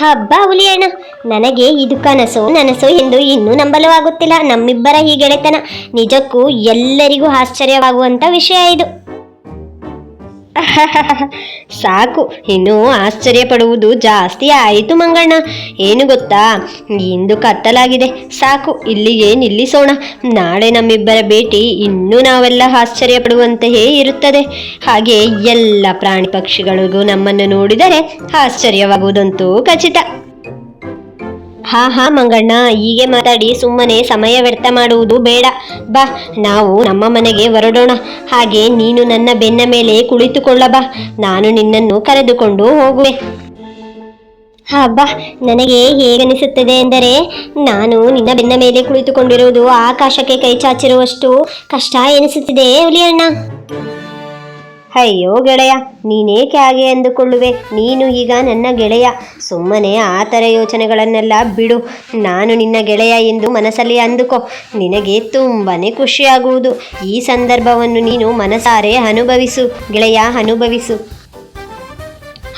ಹಬ್ಬ ಹುಲಿಯಣ್ಣ ನನಗೆ ಇದು ಕನಸು, ನನಸು ಎಂದು ಇನ್ನೂ ನಂಬಲು ಆಗುತ್ತಿಲ್ಲ. ನಮ್ಮಿಬ್ಬರ ಈ ಗೆಳೆತನ ನಿಜಕ್ಕೂ ಎಲ್ಲರಿಗೂ ಆಶ್ಚರ್ಯವಾಗುವಂಥ ವಿಷಯ ಇದು. ಸಾಕು, ಇನ್ನು ಆಶ್ಚರ್ಯ ಪಡುವುದು ಜಾಸ್ತಿ ಆಯಿತು ಮಂಗಣ್ಣ ಏನು ಗೊತ್ತಾ? ಇಂದು ಕತ್ತಲಾಗಿದೆ. ಸಾಕು, ಇಲ್ಲಿಗೆ ನಿಲ್ಲಿಸೋಣ. ನಾಳೆ ನಮ್ಮಿಬ್ಬರ ಭೇಟಿ ಇನ್ನೂ ನಾವೆಲ್ಲ ಆಶ್ಚರ್ಯ ಪಡುವಂತೆಯೇ ಇರುತ್ತದೆ. ಹಾಗೆ ಎಲ್ಲ ಪ್ರಾಣಿ ಪಕ್ಷಿಗಳಿಗೂ ನಮ್ಮನ್ನು ನೋಡಿದರೆ ಆಶ್ಚರ್ಯವಾಗುವುದಂತೂ ಖಚಿತ. ಹಾ ಹಾ, ಮಂಗಣ್ಣ, ಹೀಗೆ ಮಾತಾಡಿ ಸುಮ್ಮನೆ ಸಮಯ ವ್ಯರ್ಥ ಮಾಡುವುದು ಬೇಡ. ಬಾ, ನಾವು ನಮ್ಮ ಮನೆಗೆ ಹೊರಡೋಣ. ಹಾಗೆ ನೀನು ನನ್ನ ಬೆನ್ನ ಮೇಲೆ ಕುಳಿತುಕೊಳ್ಳ ಬಾ. ನಾನು ನಿನ್ನನ್ನು ಕರೆದುಕೊಂಡು ಹೋಗುವೆ. ಬಾ, ನನಗೆ ಹೇಗನಿಸುತ್ತದೆ ಎಂದರೆ, ನಾನು ನಿನ್ನ ಬೆನ್ನ ಮೇಲೆ ಕುಳಿತುಕೊಂಡಿರುವುದು ಆಕಾಶಕ್ಕೆ ಕೈ ಚಾಚಿರುವಷ್ಟು ಕಷ್ಟ ಎನಿಸುತ್ತಿದೆ ಹುಲಿಯಣ್ಣ. ಅಯ್ಯೋ ಗೆಳೆಯ, ನೀನೇಕೆ ಹಾಗೆ ಅಂದುಕೊಳ್ಳುವೆ ನೀನು ಈಗ ನನ್ನ ಗೆಳೆಯ. ಸುಮ್ಮನೆ ಆ ಥರ ಯೋಚನೆಗಳನ್ನೆಲ್ಲ ಬಿಡು. ನಾನು ನಿನ್ನ ಗೆಳೆಯ ಎಂದು ಮನಸ್ಸಲ್ಲಿ ಅಂದುಕೋ. ನಿನಗೆ ತುಂಬಾ ಖುಷಿಯಾಗುವುದು. ಈ ಸಂದರ್ಭವನ್ನು ನೀನು ಮನಸಾರೆ ಅನುಭವಿಸು. ಗೆಳೆಯ, ಅನುಭವಿಸು.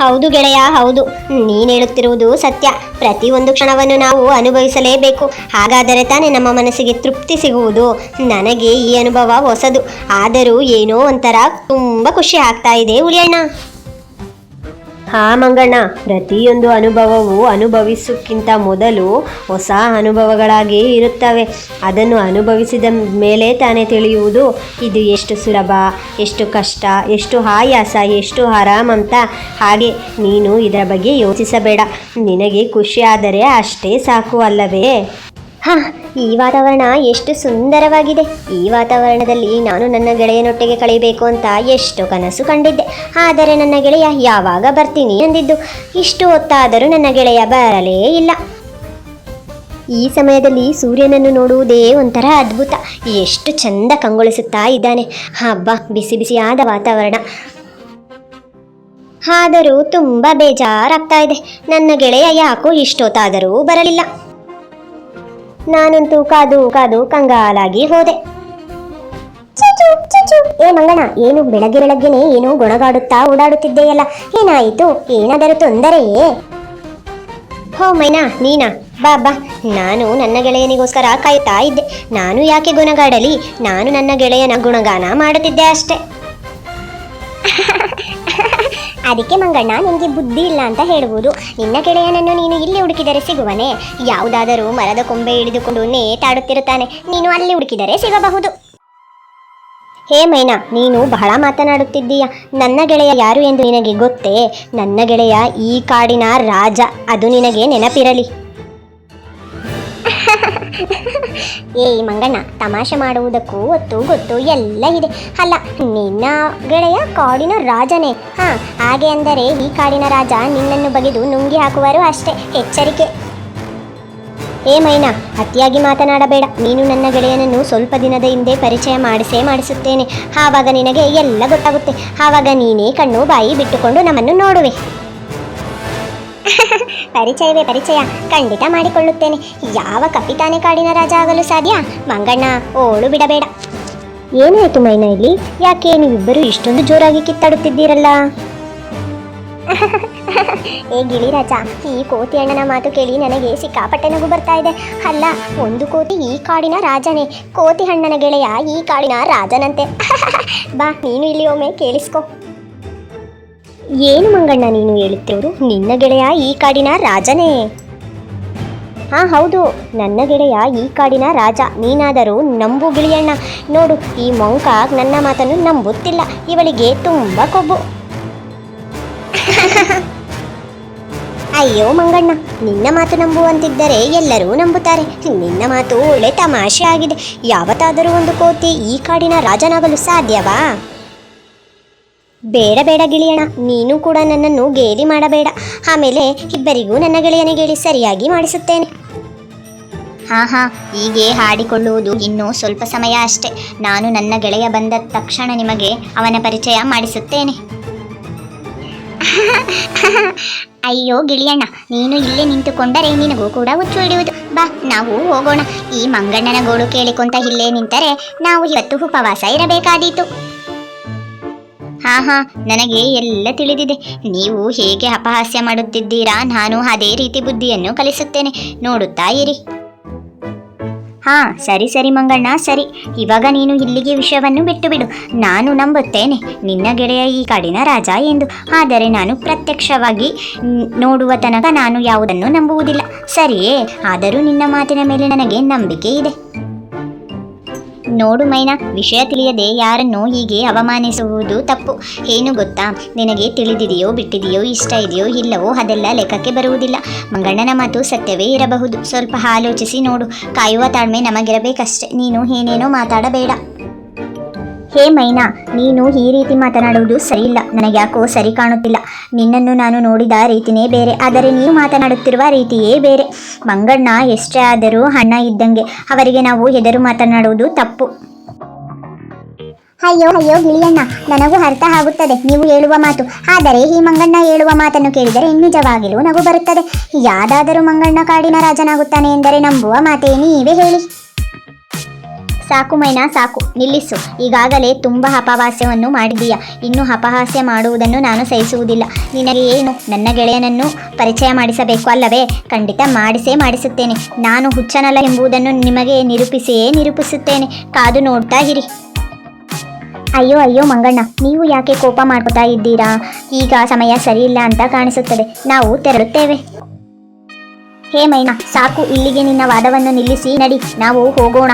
ಹೌದು ಗೆಳೆಯ, ಹೌದು. ನೀನು ಹೇಳುತ್ತಿರುವುದು ಸತ್ಯ. ಪ್ರತಿಯೊಂದು ಕ್ಷಣವನ್ನು ನಾವು ಅನುಭವಿಸಲೇಬೇಕು. ಹಾಗಾದರೆ ತಾನೇ ನಮ್ಮ ಮನಸ್ಸಿಗೆ ತೃಪ್ತಿ ಸಿಗುವುದು. ನನಗೆ ಈ ಅನುಭವ ಹೊಸದು. ಆದರೂ ಏನೋ ಒಂಥರ ತುಂಬ ಖುಷಿ ಆಗ್ತಾ ಇದೆ ಉಳಿಯಣ್ಣ. ಹಾ ಮಂಗಣ್ಣ, ಪ್ರತಿಯೊಂದು ಅನುಭವವು ಅನುಭವಿಸೋಕ್ಕಿಂತ ಮೊದಲು ಹೊಸ ಅನುಭವಗಳಾಗಿ ಇರುತ್ತವೆ. ಅದನ್ನು ಅನುಭವಿಸಿದ ಮೇಲೆ ತಾನೇ ತಿಳಿಯುವುದು. ಇದು ಎಷ್ಟು ಸುಲಭ, ಎಷ್ಟು ಕಷ್ಟ, ಎಷ್ಟು ಆಯಾಸ, ಎಷ್ಟು ಆರಾಮಂತ ಹಾಗೆ ನೀನು ಇದರ ಬಗ್ಗೆ ಯೋಚಿಸಬೇಡ. ನಿನಗೆ ಖುಷಿಯಾದರೆ ಅಷ್ಟೇ ಸಾಕು ಅಲ್ಲವೇ? ಹಾ, ಈ ವಾತಾವರಣ ಎಷ್ಟು ಸುಂದರವಾಗಿದೆ. ಈ ವಾತಾವರಣದಲ್ಲಿ ನಾನು ನನ್ನ ಗೆಳೆಯನೊಟ್ಟಿಗೆ ಕಳೆಯಬೇಕು ಅಂತ ಎಷ್ಟು ಕನಸು ಕಂಡಿದ್ದೆ. ಆದರೆ ನನ್ನ ಗೆಳೆಯ ಯಾವಾಗ ಬರ್ತೀನಿ ಅಂದಿದ್ದು ಇಷ್ಟು ಹೊತ್ತಾದರೂ ನನ್ನ ಗೆಳೆಯ ಬರಲೇ ಇಲ್ಲ. ಈ ಸಮಯದಲ್ಲಿ ಸೂರ್ಯನನ್ನು ನೋಡುವುದೇ ಒಂಥರ ಅದ್ಭುತ. ಎಷ್ಟು ಚಂದ ಕಂಗೊಳಿಸುತ್ತಾ ಇದ್ದಾನೆ. ಹಬ್ಬ, ಬಿಸಿ ಬಿಸಿಯಾದ ವಾತಾವರಣ. ಆದರೂ ತುಂಬ ಬೇಜಾರಾಗ್ತಾ ಇದೆ. ನನ್ನ ಗೆಳೆಯ ಯಾಕೋ ಇಷ್ಟೊತ್ತಾದರೂ ಬರಲಿಲ್ಲ. ನಾನಂತೂ ಕಾದು ಕಾದು ಕಂಗಾಲಾಗಿ ಹೋದೆ. ಏ ಮಂಗಣ ಏನು ಬೆಳಗ್ಗೆ ಬೆಳಗ್ಗೆನೆ ಏನು ಗೊಣಗಾಡುತ್ತಾ ಓಡಾಡುತ್ತಿದ್ದೆಯಲ್ಲ. ಏನಾಯಿತು? ಏನಾದರೂ ತೊಂದರೆಯೇ? ಹೋ ಮೈನಾ, ನೀನಾ, ಬಾ ಬಾ. ನಾನು ನನ್ನ ಗೆಳೆಯನಿಗೋಸ್ಕರ ಕಾಯ್ತಾ ಇದ್ದೆ. ನಾನು ಯಾಕೆ ಗುಣಗಾಡಲಿ? ನಾನು ನನ್ನ ಗೆಳೆಯನ ಗುಣಗಾನ ಮಾಡುತ್ತಿದ್ದೆ ಅಷ್ಟೇ. ಅದಕ್ಕೆ ಮಂಗಣ್ಣ ನಿನಗೆ ಬುದ್ಧಿ ಇಲ್ಲ ಅಂತ ಹೇಳ್ಬೋದು. ನಿನ್ನ ಗೆಳೆಯನನ್ನು ನೀನು ಇಲ್ಲಿ ಹುಡುಕಿದರೆ ಸಿಗುವನೆ. ಯಾವುದಾದರೂ ಮರದ ಕೊಂಬೆ ಹಿಡಿದುಕೊಂಡು ನೇತಾಡುತ್ತಿರುತ್ತಾನೆ. ನೀನು ಅಲ್ಲಿ ಹುಡುಕಿದರೆ ಸಿಗಬಹುದು. ಹೇ ಮೈನಾ, ನೀನು ಬಹಳ ಮಾತನಾಡುತ್ತಿದ್ದೀಯ? ನನ್ನ ಗೆಳೆಯ ಯಾರು ಎಂದು ನಿನಗೆ ಗೊತ್ತೇ? ನನ್ನ ಗೆಳೆಯ ಈ ಕಾಡಿನ ರಾಜ. ಅದು ನಿನಗೆ ನೆನಪಿರಲಿ. ಏಯ್ ಮಂಗಣ್ಣ, ತಮಾಷೆ ಮಾಡುವುದಕ್ಕೂ ಒತ್ತು ಗೊತ್ತು ಎಲ್ಲ ಇದೆ. ಅಲ್ಲ, ನಿನ್ನ ಗೆಳೆಯ ಕಾಡಿನ ರಾಜನೇ. ಹಾ, ಹಾಗೆ ಅಂದರೆ ಈ ಕಾಡಿನ ರಾಜ ನಿನ್ನನ್ನು ಬಗೆದು ನುಂಗಿ ಹಾಕುವರು ಅಷ್ಟೇ. ಎಚ್ಚರಿಕೆ. ಏ ಮೈನಾ, ಅತಿಯಾಗಿ ಮಾತನಾಡಬೇಡ. ನೀನು ನನ್ನ ಗೆಳೆಯನನ್ನು ಸ್ವಲ್ಪ ದಿನದ ಹಿಂದೆ ಪರಿಚಯ ಮಾಡಿಸೇ ಮಾಡಿಸುತ್ತೇನೆ. ಆವಾಗ ನಿನಗೆ ಎಲ್ಲ ಗೊತ್ತಾಗುತ್ತೆ. ಆವಾಗ ನೀನೇ ಕಣ್ಣು ಬಾಯಿ ಬಿಟ್ಟುಕೊಂಡು ನಮ್ಮನ್ನು ನೋಡುವೆ. ಪರಿಚಯವೇ ಪರಿಚಯ. ಖಂಡಿತ ಮಾಡಿಕೊಳ್ಳುತ್ತೇನೆ. ಯಾವ ಕಪಿತಾನೆ ಕಾಡಿನ ರಾಜ ಆಗಲು ಸಾಧ್ಯ? ಮಂಗಣ್ಣ, ಓಳು ಬಿಡಬೇಡ. ಏನಾಯ್ತು ಮೈನ ಇಲ್ಲಿ? ಯಾಕೆ ನೀವಿಬ್ಬರು ಇಷ್ಟೊಂದು ಜೋರಾಗಿ ಕಿತ್ತಾಡುತ್ತಿದ್ದೀರಲ್ಲ? ಏ ಗಿಳಿರಾಜ ಈ ಕೋತಿ ಅಣ್ಣನ ಮಾತು ಕೇಳಿ ನನಗೆ ಸಿಕ್ಕಾಪಟ್ಟೆ ನಗು ಬರ್ತಾ ಇದೆ. ಅಲ್ಲ, ಒಂದು ಕೋತಿ ಈ ಕಾಡಿನ ರಾಜನೇ. ಕೋತಿ ಹಣ್ಣನ ಗೆಳೆಯ ಈ ಕಾಡಿನ ರಾಜನಂತೆ. ಬಾ, ನೀನು ಇಲ್ಲಿ ಒಮ್ಮೆ ಕೇಳಿಸ್ಕೊ. ಏನು ಮಂಗಣ್ಣ ನೀನು ಹೇಳುತ್ತಿರೋದು? ನಿನ್ನ ಗೆಳೆಯ ಈ ಕಾಡಿನ ರಾಜನೇ. ಹಾ ಹೌದು. ನನ್ನ ಗೆಳೆಯ ಈ ಕಾಡಿನ ರಾಜ. ನೀನಾದರೂ ನಂಬು ಗಿಳಿಯಣ್ಣ ನೋಡು, ಈ ಮೊಂಕ ನನ್ನ ಮಾತನ್ನು ನಂಬುತ್ತಿಲ್ಲ. ಇವಳಿಗೆ ತುಂಬ ಕೊಬ್ಬು. ಅಯ್ಯೋ ಮಂಗಣ್ಣ, ನಿನ್ನ ಮಾತು ನಂಬುವಂತಿದ್ದರೆ ಎಲ್ಲರೂ ನಂಬುತ್ತಾರೆ. ನಿನ್ನ ಮಾತು ಒಳ್ಳೆ ತಮಾಷೆ ಆಗಿದೆ ಯಾವತ್ತಾದರೂ ಒಂದು ಕೋತಿ ಈ ಕಾಡಿನ ರಾಜನಾಗಲು ಸಾಧ್ಯವಾ? ಬೇಡ ಬೇಡ ಗಿಳಿಯಣ್ಣ ನೀನು ಕೂಡ ನನ್ನನ್ನು ಗೇಲಿ ಮಾಡಬೇಡ. ಆಮೇಲೆ ಇಬ್ಬರಿಗೂ ನನ್ನ ಗೆಳೆಯನ ಗೇಳಿ ಸರಿಯಾಗಿ ಮಾಡಿಸುತ್ತೇನೆ. ಹಾ ಹಾ, ಹೀಗೆ ಹಾಡಿಕೊಳ್ಳುವುದು ಇನ್ನೂ ಸ್ವಲ್ಪ ಸಮಯ ಅಷ್ಟೇ. ನಾನು ನನ್ನ ಗೆಳೆಯ ಬಂದ ತಕ್ಷಣ ನಿಮಗೆ ಅವನ ಪರಿಚಯ ಮಾಡಿಸುತ್ತೇನೆ. ಅಯ್ಯೋ ಗಿಳಿಯಣ್ಣ, ನೀನು ಇಲ್ಲೇ ನಿಂತುಕೊಂಡರೆ ನಿನಗೂ ಕೂಡ ಹುಚ್ಚು ಹಿಡಿಯುವುದು. ಬಾ, ನಾವು ಹೋಗೋಣ. ಈ ಮಂಗಣ್ಣನ ಗೋಳು ಕೇಳಿಕೊಂತ ಇಲ್ಲೇ ನಿಂತರೆ ನಾವು ಇವತ್ತು ಉಪವಾಸ ಇರಬೇಕಾದೀತು. ಹಾ ಹಾ ನನಗೆ ಎಲ್ಲ ತಿಳಿದಿದೆ. ನೀವು ಹೇಗೆ ಅಪಹಾಸ್ಯ ಮಾಡುತ್ತಿದ್ದೀರಾ? ನಾನು ಅದೇ ರೀತಿ ಬುದ್ಧಿಯನ್ನು ಕಲಿಸುತ್ತೇನೆ. ನೋಡುತ್ತಾ ಇರಿ. ಹಾ, ಸರಿ ಸರಿ ಮಂಗಣ್ಣ, ಸರಿ. ಇವಾಗ ನೀನು ಇಲ್ಲಿಗೆ ವಿಷಯವನ್ನು ಬಿಟ್ಟು ಬಿಡು ನಾನು ನಂಬುತ್ತೇನೆ. ನಿನ್ನ ಗೆಳೆಯ ಈ ಕಾಡಿನ ರಾಜ ಎಂದು. ಆದರೆ ನಾನು ಪ್ರತ್ಯಕ್ಷವಾಗಿ ನೋಡುವ ತನಕ ನಾನು ಯಾವುದನ್ನು ನಂಬುವುದಿಲ್ಲ. ಸರಿಯೇ, ಆದರೂ ನಿನ್ನ ಮಾತಿನ ಮೇಲೆ ನನಗೆ ನಂಬಿಕೆ ಇದೆ. ನೋಡು ಮೈನಾ, ವಿಷಯ ತಿಳಿಯದೆ ಯಾರನ್ನು ಹೀಗೆ ಅವಮಾನಿಸುವುದು ತಪ್ಪು. ಏನು ಗೊತ್ತಾ? ನಿನಗೆ ತಿಳಿದಿದೆಯೋ ಬಿಟ್ಟಿದೆಯೋ ಇಷ್ಟ ಇದೆಯೋ ಇಲ್ಲವೋ ಅದೆಲ್ಲ ಲೆಕ್ಕಕ್ಕೆ ಬರುವುದಿಲ್ಲ. ಮಂಗಣ್ಣನ ಮಾತು ಸತ್ಯವೇ ಇರಬಹುದು. ಸ್ವಲ್ಪ ಆಲೋಚಿಸಿ ನೋಡು. ಕಾಯುವ ತಾಳ್ಮೆ ನಮಗಿರಬೇಕಷ್ಟೆ. ನೀನು ಏನೇನೋ ಮಾತಾಡಬೇಡ. ಹೇ ಮೈನಾ, ನೀನು ಈ ರೀತಿ ಮಾತನಾಡುವುದು ಸರಿಯಿಲ್ಲ. ನನಗೆ ಯಾಕೋ ಸರಿ ಕಾಣುತ್ತಿಲ್ಲ. ನಿನ್ನನ್ನು ನಾನು ನೋಡಿದ ರೀತಿನೇ ಬೇರೆ. ಆದರೆ ನೀನು ಮಾತನಾಡುತ್ತಿರುವ ರೀತಿಯೇ ಬೇರೆ. ಮಂಗಣ್ಣ, ಎಷ್ಟೇ ಆದರೂ ಹಣ ಇದ್ದಂಗೆ ಅವರಿಗೆ ನಾವು ಹೆದರು ಮಾತನಾಡುವುದು ತಪ್ಪು. ಅಯ್ಯೋ ಅಯ್ಯೋ, ಗಿಳಿಯಣ್ಣ, ನನಗೂ ಅರ್ಥ ಆಗುತ್ತದೆ. ನೀವು ಹೇಳುವ ಮಾತು. ಆದರೆ ಈ ಮಂಗಣ್ಣ ಹೇಳುವ ಮಾತನ್ನು ಕೇಳಿದರೆ ನಿಜವಾಗಿಯೂ ನಗು ಬರುತ್ತದೆ. ಯಾವ್ದಾದರೂ ಮಂಗಣ್ಣ ಕಾಡಿನ ರಾಜನಾಗುತ್ತಾನೆ ಎಂದರೆ ನಂಬುವ ಮಾತೇ ನೀವೇ ಹೇಳಿ. ಸಾಕು ಮೈನಾ, ಸಾಕು. ನಿಲ್ಲಿಸು. ಈಗಾಗಲೇ ತುಂಬ ಅಪಹಾಸ್ಯವನ್ನು ಮಾಡಿದೀಯ ಇನ್ನು ಅಪಹಾಸ್ಯ ಮಾಡುವುದನ್ನು ನಾನು ಸಹಿಸುವುದಿಲ್ಲ. ನಿನಗೆ ಏನು? ನನ್ನ ಗೆಳೆಯನನ್ನು ಪರಿಚಯ ಮಾಡಿಸಬೇಕು ಅಲ್ಲವೇ? ಖಂಡಿತ ಮಾಡಿಸೇ ಮಾಡಿಸುತ್ತೇನೆ. ನಾನು ಹುಚ್ಚನಲ್ಲ ಎಂಬುದನ್ನು ನಿಮಗೆ ನಿರೂಪಿಸಿಯೇ ನಿರೂಪಿಸುತ್ತೇನೆ. ಕಾದು ನೋಡ್ತಾ ಇರಿ. ಅಯ್ಯೋ ಅಯ್ಯೋ, ಮಂಗಣ್ಣ, ನೀವು ಯಾಕೆ ಕೋಪ ಮಾಡ್ಕೋತಾ ಇದ್ದೀರಾ? ಈಗ ಸಮಯ ಸರಿಯಿಲ್ಲ ಅಂತ ಕಾಣಿಸುತ್ತದೆ. ನಾವು ತೆರಳುತ್ತೇವೆ. ಹೇ ಮೈನಾ, ಸಾಕು. ಇಲ್ಲಿಗೆ ನಿನ್ನ ವಾದವನ್ನು ನಿಲ್ಲಿಸಿ ನಡಿ. ನಾವು ಹೋಗೋಣ.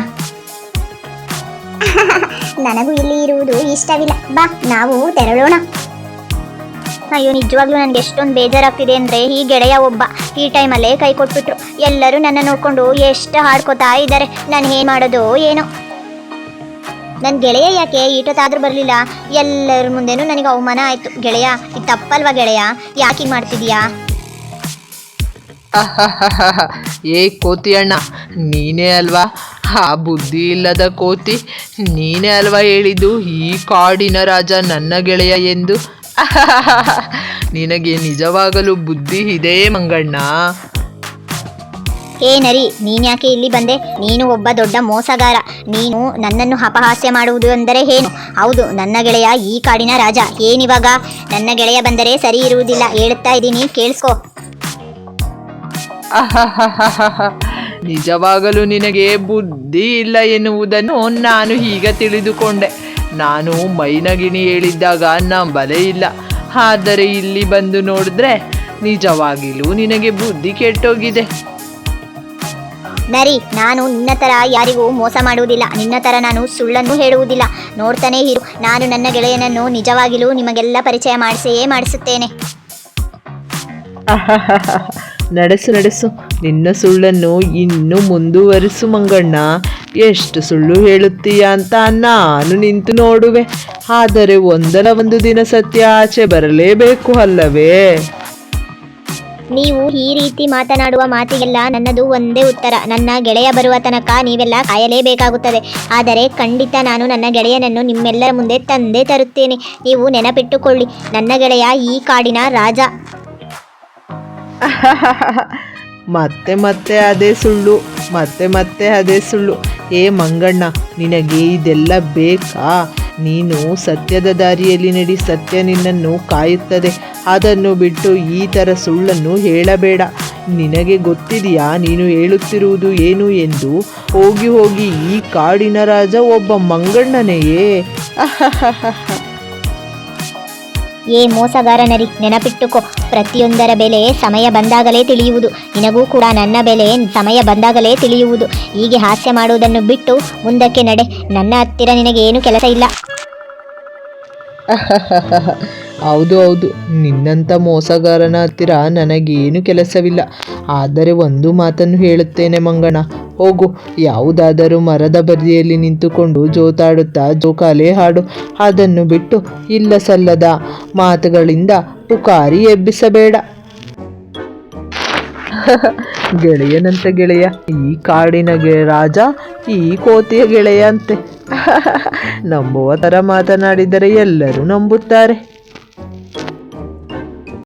ನನಗೂ ಇಲ್ಲಿ ಇರುವುದು ಇಷ್ಟವಿಲ್ಲ. ಬಾ, ನಾವು ತೆರಳೋಣ. ಅಯ್ಯೋ, ನಿಜವಾಗ್ಲೂ ನನಗೆ ಎಷ್ಟೊಂದು ಬೇಜಾರಾಗ್ತಿದೆ ಅಂದರೆ ಈ ಗೆಳೆಯ ಒಬ್ಬ ಈ ಟೈಮಲ್ಲೇ ಕೈ ಕೊಟ್ಬಿಟ್ರು. ಎಲ್ಲರೂ ನನ್ನ ನೋಡ್ಕೊಂಡು ಎಷ್ಟು ಹಾಡ್ಕೋತಾ ಇದ್ದಾರೆ. ನಾನು ಏನು ಮಾಡೋದು, ಏನೋ. ನನ್ನ ಗೆಳೆಯ ಯಾಕೆ ಈಟೊತ್ತಾದ್ರೂ ಬರಲಿಲ್ಲ? ಎಲ್ಲರ ಮುಂದೆನೂ ನನಗೆ ಅವಮಾನ ಆಯಿತು. ಗೆಳೆಯ, ಇದು ತಪ್ಪಲ್ವಾ ಗೆಳೆಯ? ಯಾಕೆ ಮಾಡ್ತಿದೀಯಾ? ಏ ಕೋತಿ ಅಣ್ಣ, ನೀನೇ ಅಲ್ವಾ? ಆ ಬುದ್ಧಿ ಇಲ್ಲದ ಕೋತಿ ನೀನೇ ಅಲ್ವಾ ಹೇಳಿದ್ದು? ಈ ಕಾಡಿನ ರಾಜ ನನ್ನ ಗೆಳೆಯ ಎಂದು. ನಿನಗೆ ನಿಜವಾಗಲೂ ಬುದ್ಧಿ ಇದೆ ಮಂಗಣ್ಣ. ಏ ನರಿ ನೀನ್ಯಾಕೆ ಇಲ್ಲಿ ಬಂದೆ? ನೀನು ಒಬ್ಬ ದೊಡ್ಡ ಮೋಸಗಾರ. ನೀನು ನನ್ನನ್ನು ಅಪಹಾಸ್ಯ ಮಾಡುವುದು ಅಂದರೆ ಏನು? ಹೌದು ನನ್ನ ಗೆಳೆಯ ಈ ಕಾಡಿನ ರಾಜ. ಏನಿವಾಗ? ನನ್ನ ಗೆಳೆಯ ಬಂದರೆ ಸರಿ ಇರುವುದಿಲ್ಲ. ಹೇಳುತ್ತಾ ಇದ್ದೀನಿ ಕೇಳಿಸ್ಕೋ. ನಿಜವಾಗಲೂ ನಿನಗೆ ಬುದ್ಧಿ ಇಲ್ಲ ಎನ್ನುವುದನ್ನು ನಾನು ಈಗ ತಿಳಿದುಕೊಂಡೆ. ನಾನು ಮೈನಗಿಣಿ ಹೇಳಿದ್ದಾಗ ನಂಬಲೇ ಇಲ್ಲ. ಆದರೆ ಇಲ್ಲಿ ಬಂದು ನೋಡಿದ್ರೆ ನಿಜವಾಗಿಲೂ ನಿನಗೆ ಬುದ್ಧಿ ಕೆಟ್ಟೋಗಿದೆ. ನರಿ ನಾನು ನಿನ್ನ ಥರ ಯಾರಿಗೂ ಮೋಸ ಮಾಡುವುದಿಲ್ಲ. ನಿನ್ನ ಥರ ನಾನು ಸುಳ್ಳನ್ನು ಹೇಳುವುದಿಲ್ಲ. ನೋಡ್ತಾನೇ ಇರು. ನಾನು ನನ್ನ ಗೆಳೆಯನನ್ನು ನಿಜವಾಗಿಲೂ ನಿಮಗೆಲ್ಲ ಪರಿಚಯ ಮಾಡಿಸಿಯೇ ಮಾಡಿಸುತ್ತೇನೆ. ನಡೆಸು ನಡೆಸು. ನಿನ್ನ ಸುಳ್ಳನ್ನು ಇನ್ನು ಮುಂದುವರಿಸು, ಮಂಗಣ್ಣ. ಎಷ್ಟು ಸುಳ್ಳು ಹೇಳುತ್ತೀಯ ಅಂತ ನಾನು ನಿಂತು ನೋಡುವೆ. ಆದರೆ ಒಂದಲ್ಲ ಒಂದು ದಿನ ಸತ್ಯ ಆಚೆ ಬರಲೇಬೇಕು ಅಲ್ಲವೇ? ನೀವು ಈ ರೀತಿ ಮಾತನಾಡುವ ಮಾತಿಗೆಲ್ಲ ನನ್ನದು ಒಂದೇ ಉತ್ತರ. ನನ್ನ ಗೆಳೆಯ ಬರುವ ತನಕ ನೀವೆಲ್ಲ ಕಾಯಲೇಬೇಕಾಗುತ್ತದೆ. ಆದರೆ ಖಂಡಿತ ನಾನು ನನ್ನ ಗೆಳೆಯನನ್ನು ನಿಮ್ಮೆಲ್ಲರ ಮುಂದೆ ತಂದೆ ತರುತ್ತೇನೆ. ನೀವು ನೆನಪಿಟ್ಟುಕೊಳ್ಳಿ, ನನ್ನ ಗೆಳೆಯ ಈ ಕಾಡಿನ ರಾಜ. ಮತ್ತೆ ಮತ್ತೆ ಅದೇ ಸುಳ್ಳು, ಮತ್ತೆ ಮತ್ತೆ ಅದೇ ಸುಳ್ಳು. ಏ ಮಂಗಣ್ಣ, ನಿನಗೆ ಇದೆಲ್ಲ ಬೇಕಾ? ನೀನು ಸತ್ಯದ ದಾರಿಯಲ್ಲಿ ನಡಿ, ಸತ್ಯ ನಿನ್ನನ್ನು ಕಾಯುತ್ತದೆ. ಅದನ್ನು ಬಿಟ್ಟು ಈ ಥರ ಸುಳ್ಳನ್ನು ಹೇಳಬೇಡ. ನಿನಗೆ ಗೊತ್ತಿದೆಯಾ? ನೀನು ಹೇಳುತ್ತಿರುವುದು ಏನು ಎಂದು? ಹೋಗಿ ಹೋಗಿ ಈ ಕಾಡಿನ ರಾಜ ಒಬ್ಬ ಮಂಗಣ್ಣನೆಯೇ? ಏ ಮೋಸಗಾರನರಿ, ನೆನಪಿಟ್ಟುಕೋ. ಪ್ರತಿಯೊಂದರ ಬೆಲೆ ಸಮಯ ಬಂದಾಗಲೇ ತಿಳಿಯುವುದು. ನಿನಗೂ ಕೂಡ ನನ್ನ ಬೆಲೆ ಸಮಯ ಬಂದಾಗಲೇ ತಿಳಿಯುವುದು. ಹೀಗೆ ಹಾಸ್ಯ ಮಾಡುವುದನ್ನು ಬಿಟ್ಟು ಮುಂದಕ್ಕೆ ನಡೆ. ನನ್ನ ಹತ್ತಿರ ನಿನಗೆ ಏನು ಕೆಲಸ ಇಲ್ಲ. ಹೌದು ಹೌದು. ನಿನ್ನಂಥ ಮೋಸಗಾರನ ಹತ್ತಿರ ನನಗೇನು ಕೆಲಸವಿಲ್ಲ. ಆದರೆ ಒಂದು ಮಾತನ್ನು ಹೇಳುತ್ತೇನೆ ಮಂಗಣ. ಹೋಗು, ಯಾವುದಾದರೂ ಮರದ ಬದಿಯಲ್ಲಿ ನಿಂತುಕೊಂಡು ಜೋತಾಡುತ್ತಾ ಜೋಕಾಲೆ ಹಾಡು. ಅದನ್ನು ಬಿಟ್ಟು ಇಲ್ಲ ಸಲ್ಲದ ಮಾತುಗಳಿಂದ ಪುಕಾರಿ ಎಬ್ಬಿಸಬೇಡ. ಗೆಳೆಯನಂತ ಗೆಳೆಯ, ಈ ಕಾಡಿನ ಗೆ ರಾಜ, ಈ ಕೋತಿಯ ಗೆಳೆಯ ಅಂತೆ ನಂಬುವ ಥರ ಮಾತನಾಡಿದರೆ ಎಲ್ಲರೂ ನಂಬುತ್ತಾರೆ.